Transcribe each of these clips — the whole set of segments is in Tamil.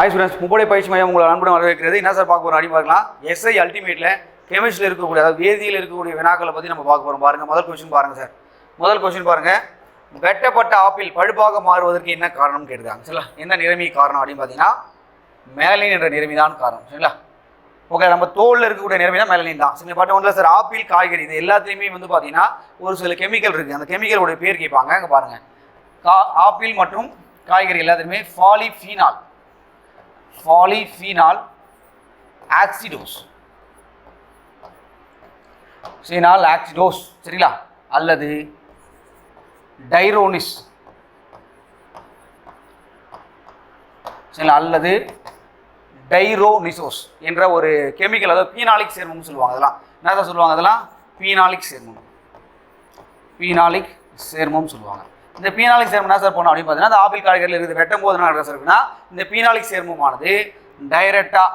ஹாய் ஸ்டூடெண்ட்ஸ் முப்படை பயிற்சி மையம் உங்களை அன்புடன் வரவேற்கிறது. என்ன சார் பார்க்க போகிறோம் அப்படின்னு பார்க்கலாம். எஸ்ஐ அல்டிமேட்டில் கெமிஸ்ட்ரியில் இருக்கக்கூடிய அதாவது வேதியியல் இருக்கக்கூடிய வினாக்களை பற்றி நம்ம பார்க்க போகிறோம் பாருங்கள் முதல் கொஸ்டின் பாருங்கள் சார். முதல் கொஸ்டின் பாருங்கள் வெட்டப்பட்ட ஆப்பிள் பழுப்பாக மாறுவதற்கு என்ன காரணம்னு கேட்டுருக்காங்க. சரிங்களா? என்ன நிலைமை காரணம் அப்படின்னு பார்த்தீங்கன்னா மேலின் என்ற நிலைமை தான் காரணம். சரிங்களா? ஓகே நம்ம தோலில் இருக்கக்கூடிய நிலைமை தான் தான். சரி பாட்டு ஒன்றில் சார் ஆப்பிள் காய்கறி இது எல்லாத்துலேயுமே வந்து பார்த்தீங்கன்னா ஒரு சில கெமிக்கல் இருக்குது அந்த கெமிக்கலோட பேர் கேட்பாங்க. அங்கே பாருங்கள் கா ஆப்பிள் மற்றும் காய்கறி எல்லாத்துலேயுமே ஃபாலிஃபீனால் பாலிஃபீனால் ஆக்சிடோஸ். ஃபீனால் ஆக்சிடோஸ் சரிங்களா? அல்லது டைரோனிஸ். சரிங்களா? அல்லது டைரோனிசோஸ் என்ற ஒரு கெமிக்கல் அதாவது பீனாலிக் சேர்மம்னு சொல்லுவாங்க அதெல்லாம். என்ன சொல்லுவாங்க அதெல்லாம்? பீனாலிக் சேர்மம். பீனாலிக் சேர்மம் சொல்லுவாங்க. இந்த பீனாலிக் சேர்மம் என்ன சார் போனோம் அப்படின்னு பார்த்தீங்கன்னா அந்த ஆப்பிள் காய்கறியில் இருக்குது வெட்டும் போது என்ன சார் இருக்குன்னா இந்த பீனாலிக் சேர்மமானது டைரெக்டாக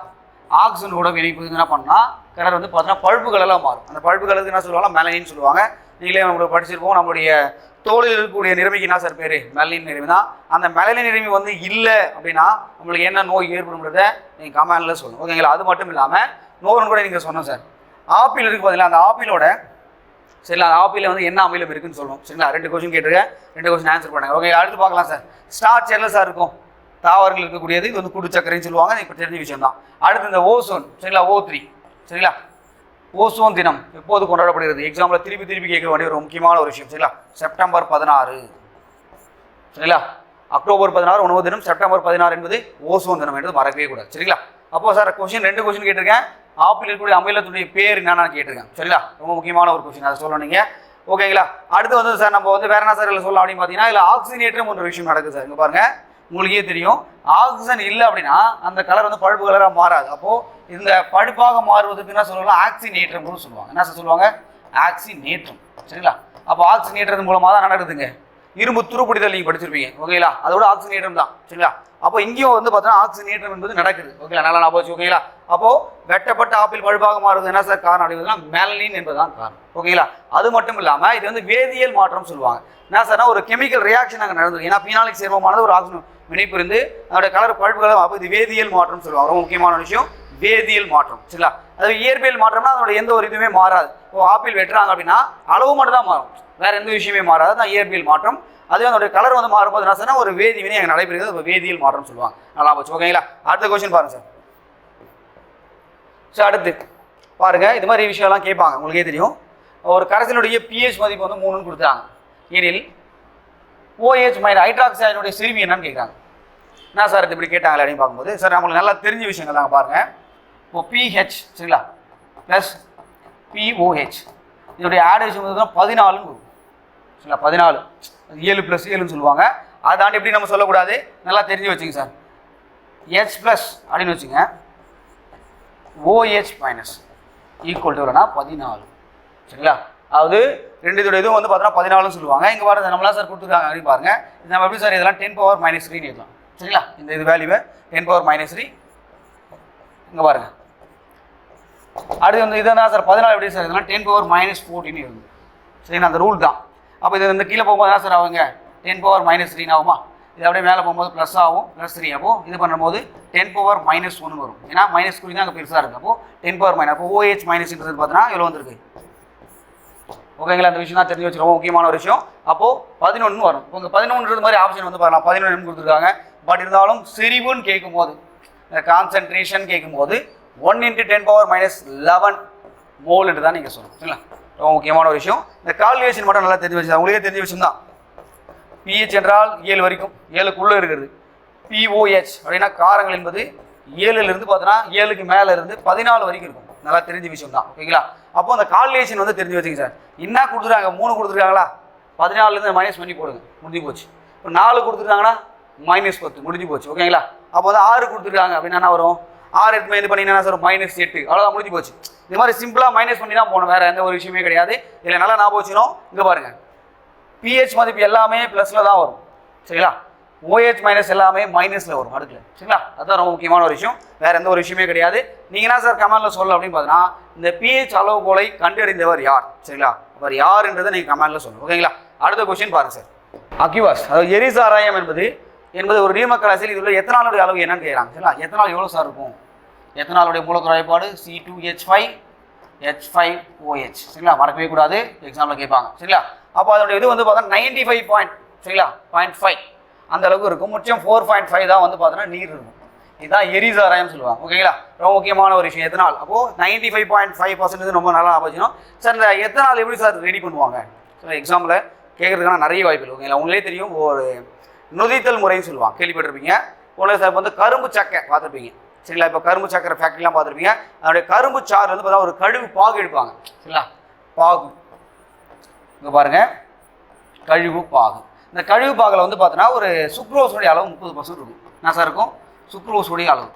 ஆக்சிஜனோட இணைப்பு என்ன பண்ணால் கலர் வந்து பார்த்தீங்கன்னா பழுப்பு கலரில் மாறும். அந்த பழுப்பு கலருக்கு என்ன சொல்லுவாங்க மெலனின்னு சொல்லுவாங்க. நீங்களே நம்மளுக்கு படிச்சிருப்போம் நம்மளுடைய தோளில் இருக்கக்கூடிய நிறமைக்கு என்ன சார் பேர்? மெலனின் நிறமி தான். அந்த மெலனின் நிறமி வந்து இல்லை அப்படின்னா நம்மளுக்கு என்ன நோய் ஏற்படும்ன்றத நீங்கள் கமெண்டில் சொல்லணும். ஓகேங்களா? அது மட்டும் இல்லாமல் நோய்னு கூட நீங்கள் சொன்னோம் சார். ஆப்பிள் இருக்கு பார்த்தீங்களா? அந்த ஆப்பிளோட சரிங்களா ஆப்பியில் வந்து என்ன அமிலம் இருக்குன்னு சொல்லுவோம். சரிங்களா? ரெண்டு கொஸ்டின் கேட்டிருக்கேன். ரெண்டு கொஸ்டின் ஆன்சர் பண்ணுங்க. ஓகே அடுத்து பார்க்கலாம் சார். ஸ்டார் என்ன சார் இருக்கும். தாவரங்கள் இருக்கக்கூடியது. இது வந்து குடு சக்கரைன்னு சொல்லுவாங்க. இப்போ தெரிஞ்ச விஷயம் தான். அடுத்து இந்த ஓசோன் சரிங்களா? ஓ த்ரீ சரிங்களா? ஓசோன் தினம் எப்போது கொண்டாடப்படுகிறது? எக்ஸாம்பிள் திருப்பி திருப்பி கேட்க வேண்டிய ஒரு முக்கியமான ஒரு விஷயம். சரிங்களா? செப்டம்பர் பதினாறு. சரிங்களா? அக்டோபர் பதினாறு உணவு தினம். செப்டம்பர் பதினாறு என்பது ஓசோன் தினம் என்பது மறக்கவே கூடாது. சரிங்களா? அப்போ சார் கொஸ்டின் ரெண்டு கொஸ்டின் கேட்டிருக்கேன். ஆப்பிள் இருக்கக்கூடிய அமிலத்துடைய பேர் என்னன்னு கேட்டிருக்கேன். சரிங்களா? ரொம்ப முக்கியமான ஒரு கொஸ்டின் அதை சொல்லணும் நீங்கள் ஓகேங்களா அடுத்து வந்து சார் நம்ம வந்து வேற என்ன சார் சொல்லலாம் அப்படின்னு பார்த்தீங்கன்னா இல்லை ஆக்சிஜனேற்றம் ஒரு விஷயம் நடக்குது சார் இங்கே பாருங்கள் உங்களுக்கே தெரியும். ஆக்சிஜன் இல்லை அப்படின்னா அந்த கலர் வந்து பழுப்பு கலராக மாறாது. அப்போது இந்த பழுப்பாக மாறுவதற்கு என்ன சொல்லலாம்? ஆக்சினேற்றம்னு சொல்லுவாங்க. என்ன சார் சொல்லுவாங்க? ஆக்சினேற்றம் சரிங்களா? அப்போ ஆக்சினேற்றது மூலமாக தான் நடக்குதுங்க. இரும்பு துருப்பிடிதல் நீங்கள் படிச்சிருப்பீங்க. ஓகேங்களா? அதோட ஆக்சினேற்றம் தான். சரிங்களா? அப்போ இங்கேயும் வந்து பார்த்தீங்கன்னா ஆக்சினேற்றம் என்பது நடக்குது. ஓகேங்களா? நல்லா நான் போச்சு ஓகேங்களா? அப்போ வெட்டப்பட்ட ஆப்பிள் பழுப்பாக மாறுவது என்ன சார் காரணம் அப்படின்னா மேலனின் என்பதுதான் காரணம். ஓகேங்களா? அது மட்டும் இல்லாமல் இது வந்து வேதியியல் மாற்றம் சொல்லுவாங்க. என்ன சார்னா ஒரு கெமிக்கல் ரியாக்ஷன் அங்கே நடந்தது. ஏன்னா பீனாலிக் சேர்மமானது ஒரு ஆக்சிஜன் வினைப்பு இருந்து அதோட கலர் பழுப்புகளும் அப்போ இது வேதியியல் மாற்றம் சொல்லுவாங்க. ரொம்ப முக்கியமான விஷயம் வேதியியல் மாற்றம். சரிங்களா? அது இயற்பியல் மாற்றம்னா அதோட எந்த ஒரு இதுவுமே மாறாது. இப்போ ஆப்பிள் வெட்டுறாங்க அப்படின்னா அளவு மட்டும் தான் மாறும். வேற எந்த விஷயமே மாறாது. தான் இயற்பியல் மாற்றம். அதுவே அதோடைய கலர் வந்து மாறும்போது என்ன சொன்னா ஒரு வேதி வினை அங்கே நடைபெறுகிறது. இப்போ வேதியியல் மாற்றம் சொல்லுவாங்க. நல்லா போச்சு. ஓகேங்களா அடுத்த கொஸ்டின் பாருங்க சார் சார் அடுத்து. பாருங்க இது மாதிரி விஷயம்லாம் கேட்பாங்க. உங்களுக்கே தெரியும். ஒரு கரைசலுடைய பிஹெச் மதிப்பு வந்து மூணுன்னு கொடுத்தாங்க எனில் ஓஹெச் மைன் ஹைட்ராக்சைடினுடைய சிறுமி என்னன்னு கேட்குறாங்க. என்ன சார் இது இப்படி கேட்டாங்களே அப்படின்னு பார்க்கும்போது சார் நம்மளுக்கு நல்லா தெரிஞ்ச விஷயங்கள் தாங்க பாருங்க. இப்போ பிஹெச் சரிங்களா? ப்ளஸ் பிஓஹெச் இதனுடைய ஆடேஷன் வந்து பதினாலுன்னு வரும் சரிங்களா? பதினாலு. ஏழு ப்ளஸ் ஏழுன்னு சொல்லுவாங்க. அதை தாண்டி எப்படி நம்ம சொல்லக்கூடாது? நல்லா தெரிஞ்சு வச்சுங்க சார். ஹெச் ப்ளஸ் அப்படின்னு வச்சுங்க ஓஹெச் மைனஸ் ஈக்குவல் டு பதினாலு. சரிங்களா? அதாவது ரெண்டு இதோட இதுவும் வந்து பார்த்தோன்னா பதினாலுன்னு சொல்லுவாங்க. இங்கே பாருங்க நம்மளாம் சார் கொடுத்துருக்காங்க. அப்படின்னு பாருங்க. இது நம்ம எப்படி சார் இதெல்லாம் டென் பவர் மைனஸ் த்ரீன்னு எழுதலாம். சரிங்களா? இந்த இது வேல்யூவை டென் பவர் மைனஸ் த்ரீ இங்கே பாருங்க. அடுத்து வந்து இதுதான் சார் பதினாலு எப்படி சார் இதெல்லாம் டென் பவர் மைனஸ் ஃபோர்டின்னு இருந்து சரிங்களா? அந்த ரூல் தான். அப்போ இது இந்த கீழே போகும்போது என்ன சார் ஆகுங்க? டென் பவர் மைனஸ் த்ரீ ஆகுமா? இது அப்படியே மேலே போகும்போது ப்ளஸ் ஆகும் ப்ளஸ் த்ரீ அப்போ இது பண்ணும்போது டென் பவர் மைனஸ் ஒன்று வரும். ஏன்னா மைனஸ் குறி தான் அங்கே பெருசாக இருக்குது அப்போ டென் பவர் மைனஸ் அப்போ ஓஹெச் மைனஸ்ன்றது பார்த்தீங்கன்னா எவ்வளோ வந்திருக்கு. ஓகேங்களா அந்த விஷயம் தான் தெரிஞ்சு வச்சு ரொம்ப முக்கியமான ஒரு விஷயம். அப்போது பதினொன்று வரும். உங்கள் பதினொன்றது மாதிரி ஆப்ஷன் வந்து பாருங்கள் பதினொன்று கொடுத்துருக்காங்க. பட் இருந்தாலும் செறிவுன்னு கேட்கும்போது கான்சென்ட்ரேஷன் கான்சன்ட்ரேஷன் கேட்கும்போது one into ten power minus eleven மோல்ன்ட்டு தான் நீங்கள் சொல்லணும். சரிங்களா? ரொம்ப முக்கியமான ஒரு விஷயம். இந்த கால்குலேஷன் மட்டும் நல்லா தெரிஞ்சு வச்சு உங்களுக்கே தெரிஞ்ச விஷயம் தான் பிஹெச் என்றால் ஏழு வரைக்கும் ஏழுக்குள்ளே இருக்கிறது பிஓஹெச் அப்படின்னா காரங்கள் என்பது ஏழுலேருந்து பார்த்தோன்னா ஏழுக்கு மேலே இருந்து பதினாலு வரைக்கும் இருக்கும். நல்லா தெரிஞ்ச விஷயம் தான் ஓகேங்களா? அப்போ அந்த கால்குலேஷன் வந்து தெரிஞ்சு வச்சுங்க சார். என்ன கொடுத்துருக்காங்க? மூணு கொடுத்துருக்காங்களா? பதினாலுலேருந்து மைனஸ் பண்ணி போடுங்க. முடிஞ்சு போச்சு. இப்போ நாலு கொடுத்துருக்காங்கன்னா மைனஸ் பத்து. முடிஞ்சு போச்சு. ஓகேங்களா? அப்போ வந்து ஆறு கொடுத்துருக்காங்க. அப்படின்னா என்ன வரும்? ஆறு எட்டு இது பண்ணிங்கன்னா சார்? மைனஸ் எட்டு. அவ்வளோதான் முடிஞ்சு போச்சு. இது மாதிரி சிம்பிளாக மைனஸ் பண்ணி தான் போகணும். வேறு எந்த ஒரு விஷயமே கிடையாது. இதில் நல்லா ஞாபகம் வச்சுக்கணும். இங்கே பாருங்கள் பிஹெச் மதிப்பு எல்லாமே ப்ளஸில் தான் வரும். சரிங்களா? OH ஓஹெச் மைனஸ் எல்லாமே மைனஸில் வரும் அடுக்கல. சரிங்களா? அதுதான் ரொம்ப முக்கியமான ஒரு விஷயம். வேறு எந்த ஒரு விஷயமே கிடையாது. நீங்கள் என்ன சார் கமெண்டில் சொல்ல அப்படின்னு பார்த்தீங்கன்னா இந்த பிஹெச் அளவுகோலை கண்டறிந்தவர் யார்? சரிங்களா? அவர் யாருன்றதை நீங்கள் கமெண்டில் சொல்லணும். ஓகேங்களா? அடுத்த கொஸ்டின் பாருங்கள் சார். அக்யூவாஸ். அதாவது எரிசாராயம் என்பது என்பது ஒரு நீர்ம அரசியல் இதில் உள்ள எத்தனாலுடைய அளவு என்னன்னு கேட்குறாங்க. சரிங்களா? எத்தனால் எவ்வளோ சார் இருக்கும்? எத்தனாலுடைய மூலக்கூறு வாய்ப்பாடு C two H five H five O H சரிங்களா? மறக்கவே கூடாது. எக்ஸாமில் கேட்பாங்க. சரிங்களா? அப்போ அதோடைய இது வந்து பார்த்தோன்னா நைன்டி ஃபைவ் பாயிண்ட் சரிங்களா? பாயிண்ட் ஃபைவ் அந்த அளவுக்கு இருக்கும். முச்சம் ஃபோர் பாயிண்ட் ஃபைவ் தான் வந்து பார்த்தோன்னா நீர் இருக்கும். இதுதான் எரிசாராயம் சொல்லுவாங்க. ஓகேங்களா ரொம்ப முக்கியமான ஒரு விஷயம். எத்தனால்? அப்போது ninety five point five percentage ரொம்ப நல்லா ஆபோச்சுன்னா சார் இந்த எத்தனால் எப்படி சார் ரெடி பண்ணுவாங்க? சார் எக்ஸாமில் கேட்குறதுக்கான நிறைய வாய்ப்பு ஓகேங்களா உங்களே தெரியும். ஒரு நொதித்தல் முறைன்னு சொல்லுவாங்க. கேள்விப்பட்டிருப்பீங்க. உங்களுக்கு சார் இப்போ வந்து கரும்பு சக்கை பார்த்துருப்பீங்க. சரிங்களா? இப்போ கரும்பு சக்கரை ஃபேக்ட்ரிலாம் பார்த்துருப்பீங்க. அதனுடைய கரும்பு சாறு வந்து பார்த்தா ஒரு கழுகு பாகு எடுப்பாங்க. சரிங்களா? பாகு. இங்கே பாருங்க. கழிவு பாகு. இந்த கழிவு பாகில் வந்து பார்த்தோன்னா ஒரு சுக்ரோஸுடைய அளவு முப்பது பர்சன்ட் இருக்கும். என்ன சார் இருக்கும்? சுக்ரோஸுடைய அளவு.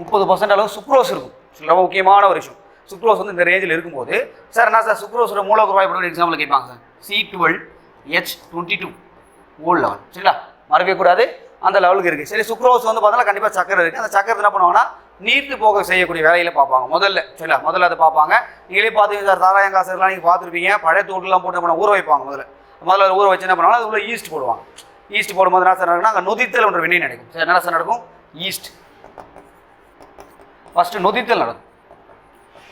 முப்பது பர்சன்ட் அளவு சுக்ரோஸ் இருக்கும். ரொம்ப முக்கியமான ஒரு விஷயம். சுக்ரோஸ் வந்து இந்த ரேஞ்சில் இருக்கும்போது சார் என்ன சார் சுக்ரோஸோட மூலக்கூறு எக்ஸாம்பிள் கேட்பாங்க sir. C twelve H twenty two O eleven சரிங்களா? மறக்கவே கூடாது. அந்த லெவலுக்கு இருக்குது சரி சுக்ரோஸ் வந்து பார்த்தோன்னா கண்டிப்பாக சக்கரை இருக்குது அந்த சக்கரை என்ன பண்ணுவாங்கன்னா நீர்த்து போக செய்யக்கூடிய வேலையில் பார்ப்பாங்க. முதல்ல சரிங்களா? முதல்ல அதை பார்ப்பாங்க. நீங்களே பார்த்துங்க சார் சாராயம் காசுலாம் நீங்கள் பார்த்துருப்பீங்க. பழைய தூட்டுலாம் போட்டு பண்ண ஊற வைப்பாங்க முதல்ல. முதல்ல ஊற வச்சு என்ன பண்ணுவாங்க அது உள்ள ஈஸ்ட் போடுவாங்க. ஈஸ்ட் போடும்போது என்ன சார் நடக்கும்னா அங்கே நொதித்தல் ஒன்று வினை நடக்கும். சரி என்ன சார் நடக்கும்? ஈஸ்ட் ஃபஸ்ட்டு நொதித்தல் நடக்கும்.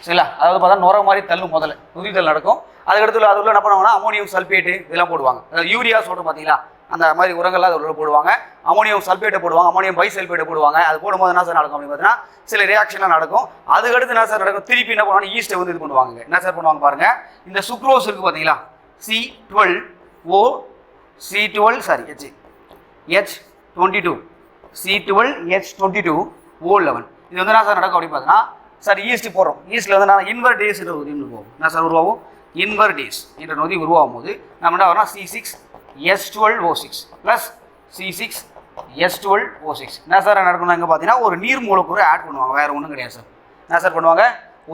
சரிங்களா? அதாவது பார்த்தா நுர மாதிரி தள்ளும் முதல்ல. நொதித்தல் நடக்கும். அதுக்கடுத்து அதுக்குள்ள என்ன பண்ணுவாங்கன்னா அமோனியம் சல்பேட்டு இதெல்லாம் போடுவாங்க. யூரியா சொல்கிறோம் பார்த்தீங்களா? அந்த மாதிரி உரங்கள்லாம் அதில் உள்ள போடுவாங்க. அமோனியம் சல்பேட்டை போடுவாங்க அமோனியம் பை சல்பேட்டை போடுவாங்க. அது போடும்போது என்ன சார் நடக்கும் அப்படின்னு பார்த்தீங்கன்னா சில ரியாக்ஷன்லாம் நடக்கும். அதுக்கடுத்து என்ன சார் நடக்கும்? திருப்பி என்ன பண்ணுவாங்க ஈஸ்ட்டை வந்து இது பண்ணுவாங்க. என்ன சார் பண்ணுவாங்க பாருங்க. இந்த சுக்ரோஸ் இருக்குது பார்த்தீங்களா C twelve O C twelve sorry H H twenty two C twelve H twenty two O eleven இது வந்து என்ன சார் நடக்கும் அப்படின்னு பார்த்தீங்கன்னா சார் ஈஸ்ட் போடுறோம். ஈஸ்ட்டில் வந்து நான் இன்வர் டேஸ் நொதி போகும் என்ன சார் உருவாகும்? இன்வர் டேஸ் என்ற நொதி உருவாகும் போது நம்ம என்ன வரோம்னா C six S twelve O six plus C six S twelve O six என்ன சார் நடக்கணும் இங்கே பார்த்தீங்கன்னா ஒரு நீர் மூலக்கூறு ஆட் பண்ணுவாங்க. வேறு ஒன்றும் கிடையாது சார் என்ன சார் பண்ணுவாங்க?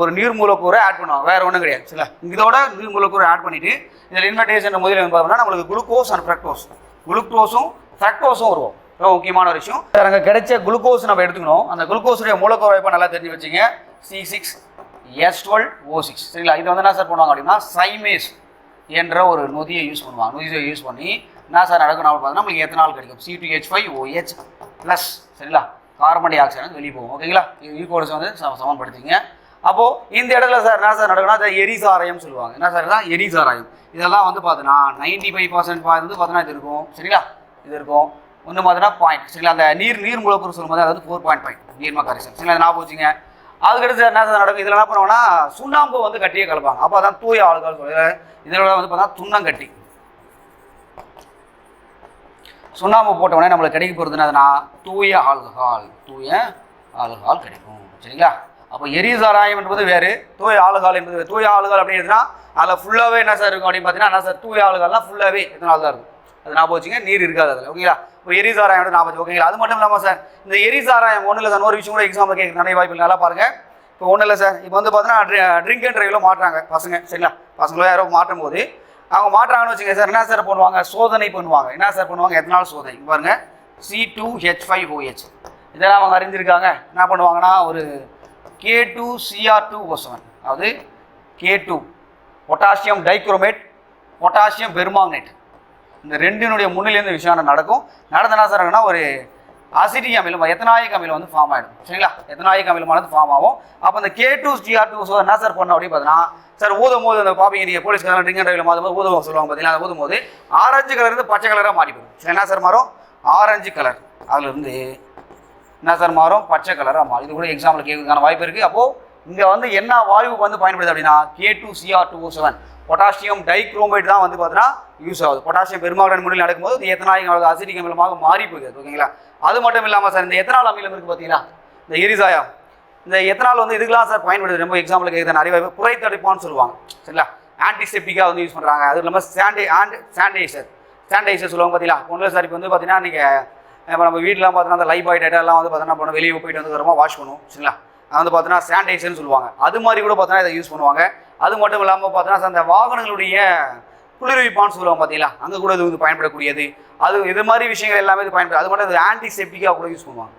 ஒரு நீர் மூலக்கூறு ஆட் பண்ணுவாங்க. வேறு ஒன்றும் கிடையாது. சரிங்களா? இதோட நீர் மூலக்கூறு ஆட் பண்ணிவிட்டு இதில் இன்வெர்டேஷன் முதலில் பார்த்தோம்னா நம்மளுக்கு குளுக்கோஸ் அண்ட் ஃப்ரக்டோஸ் குளுக்கோஸும் ஃப்ரக்டோஸும் வரும் ரொம்ப முக்கியமான ஒரு விஷயம். சார் அங்கே கிடைச்ச குளுக்கோஸ் நம்ம எடுத்துக்கணும். அந்த குளுக்கோஸுடைய மூலக்கூறு வாய்ப்பை நல்லா தெரிஞ்சு வச்சுங்க? C six S twelve O six சரிங்களா? இது வந்து என்ன சார் பண்ணுவாங்க அப்படின்னா சைமேஸ் என்ற ஒரு நொதியை யூஸ் பண்ணுவாங்க. நொதியை யூஸ் பண்ணி என்ன சார் நடக்கணும் அப்படின்னு பார்த்தீங்கன்னா நம்மளுக்கு எத்தனால் கிடைக்கும்? C two H five O H plus சரிங்களா? கார்பன் டை ஆக்சைடு வந்து வெளியே போகும். ஓகேங்களா ஈகோடஸ் வந்து சமன்படுத்திங்க சமப்படுத்திங்க அப்போது இந்த இடத்துல சார் என்ன சார் நடக்கும்னா அது எரிசாராயம் சொல்லுவாங்க. என்ன சார் தான் எரிசாராயம். இதெல்லாம் வந்து பார்த்தீங்கன்னா நைன்டி ஃபைவ் பர்சன்ட் வந்து பார்த்தீங்கன்னா இது இருக்கும். சரிங்களா? இது இருக்கும். ஒன்று பார்த்தீங்கன்னா பாயிண்ட் சரிங்களா? அந்த நீர் நீர் மூலப்பொருள் சொல்லும்போது அதாவது ஃபோர் பாயிண்ட் ஃபைவ் நீர்ம கரைசல். சரிங்களா? அது ஞாபகம் போச்சுங்க அதுக்கடுத்து என்ன நடக்கும்? இதில் என்ன பண்ணுவோம்னா சுண்ணாம்பு வந்து கட்டியே கலப்பாங்க. அப்போ அதான் தூய ஆளுகள் சொல்லுவேன் இதில் வந்து பார்த்தா துண்ணங்கட்டி. சுண்ணாம்பு போட்ட உடனே நம்மளுக்கு கிடைக்க போகிறது என்னதுன்னா தூய ஆல்கஹால் தூய ஆல்கஹால் கிடைக்கும். சரிங்களா? அப்போ எரிசாராயம் என்பது வேறு தூய ஆளுகால் என்பது தூய ஆளுகால் அப்படின்னா அதில் ஃபுல்லாகவே என்ன சார் இருக்கும் அப்படின்னு பார்த்தீங்கன்னா என்ன சார்? தூய ஆளுகால்லாம் ஃபுல்லாகவே இதனால தான் இருக்கும்? அது ஞாபகம் வச்சுங்க நீர் இருக்காது அதில். ஓகேங்களா இப்போ எரிசாராயம் ஞாபகம் ஓகேங்களா அது மட்டும் இல்லாமல் சார் இந்த எரிசாராயம் ஒன்றும் இல்லை சார் ஒரு விஷயம் கூட எக்ஸாம்பிள் கேட்குற நிறைய வாய்ப்பு நல்லா பாருங்கள் இப்போ ஒன்றும் இல்லை சார். இப்போ வந்து பார்த்தீங்கன்னா ட்ரிங்க் அண்ட் ட்ரைவில் மாட்டுறாங்க பசங்க. சரிங்களா? பசங்களோ யாரோ மாட்டும் போது அவங்க மாட்டுறாங்கன்னு வச்சுங்க சார் என்ன சார் பண்ணுவாங்க? சோதனை பண்ணுவாங்க. என்ன சார் பண்ணுவாங்க? எத்தனால் சோதனை? பாருங்கள் பாருங்க. C two H five O H இதெல்லாம் அவங்க அறிஞ்சிருக்காங்க என்ன பண்ணுவாங்கன்னா ஒரு K two C R two O seven அதாவது K two potassium dichromate potassium permanganate இந்த ரெண்டினுடைய முன்னிலேருந்து விஷயம் நடக்கும். நடந்தனா சார் ஒரு அசிட்டிக் அமிலம் எத்தனாயிக் அமிலம் வந்து ஃபார்ம் ஆகிடும் சரிங்களா? எத்தனாயிக் அமிலமானது ஃபார்ம் ஆகும். அப்போ இந்த K two G R two என்ன சார் பண்ணோம் அப்படின்னு பார்த்தீங்கன்னா சார் ஊதும் போது இந்த பாப்பீங்க நீங்கள் போலீஸ்காரன் ட்ரிங்க் அண்ட் மாதும் ஊதும் சொல்லுவாங்க பார்த்தீங்களா? அதை ஊதும் போது ஆரஞ்சு கலர் இருந்து பச்சை கலராக மாறி போயிடும் என்ன சார் மாறும்? ஆரஞ்சு கலர் அதுலேருந்து என்ன சார் மாறும்? பச்சை கலராக மாறும். இது கூட எக்ஸாம்பிள் கேட்கறதுக்கான வாய்ப்பு இருக்குது அப்போது இங்கே வந்து என்ன வாயுவுக்கு வந்து பயன்படுது அப்படின்னா K two C R two seven potassium dichromate தான் வந்து பார்த்தீங்கன்னா யூஸ் ஆகுது. பொட்டாசியம் பெருமாகடன் முறையில் நடக்கும்போது இந்த எத்தனாயிரம் அளவு அசிட்டிக் அமிலமாக மாறி போகுது. ஓகேங்களா? அது மட்டும் இல்லாமல் சார் இந்த எத்தனால் அமிலம் இருக்குது பார்த்தீங்களா? இந்த எரிசாயம் இந்த எத்தனால் வந்து இதுக்கெலாம் சார் பயன்படுது. ரொம்ப எக்ஸாம்பிளுக்கு இது நிறைய வாய்ப்பு தடுப்பான்னு சொல்லுவாங்க. சரிங்களா? ஆன்டிசெப்டிக்காக வந்து யூஸ் பண்ணுறாங்க அது இல்லாமல் சாண்டை ஆண்ட் சானிடைசர் சானிடைசர் சொல்லுவாங்க பார்த்தீங்களா? ஒன்றும் சார் இப்போ வந்து பார்த்தீங்கன்னா நீங்கள் இப்போ நம்ம வீட்டிலாம் பார்த்தீங்கன்னா அந்த லைஃப் பாய் டேட்டாலாம் வந்து பார்த்தீங்கன்னா போனோம் வெளியே போயிட்டு வந்து வரமா வாஷ் பண்ணுவோம். சரிங்களா? வந்து பார்த்தீங்கன்னா சானிடைசர்னு சொல்லுவாங்க. அது மாதிரி கூட பார்த்தீங்கன்னா இதை யூஸ் பண்ணுவாங்க. அது மட்டும் இல்லாமல் பார்த்தீங்கன்னா அந்த வாகனங்களுடைய குளிர்விப்பான்னு சொல்லுவாங்க பார்த்தீங்களா அங்கே கூட இது வந்து பயன்படக்கூடியது. அது இது மாதிரி விஷயங்கள் எல்லாமே இது பயன்படும் அது மட்டும் அது ஆன்டிசெப்டிக்காக கூட யூஸ் பண்ணுவாங்க.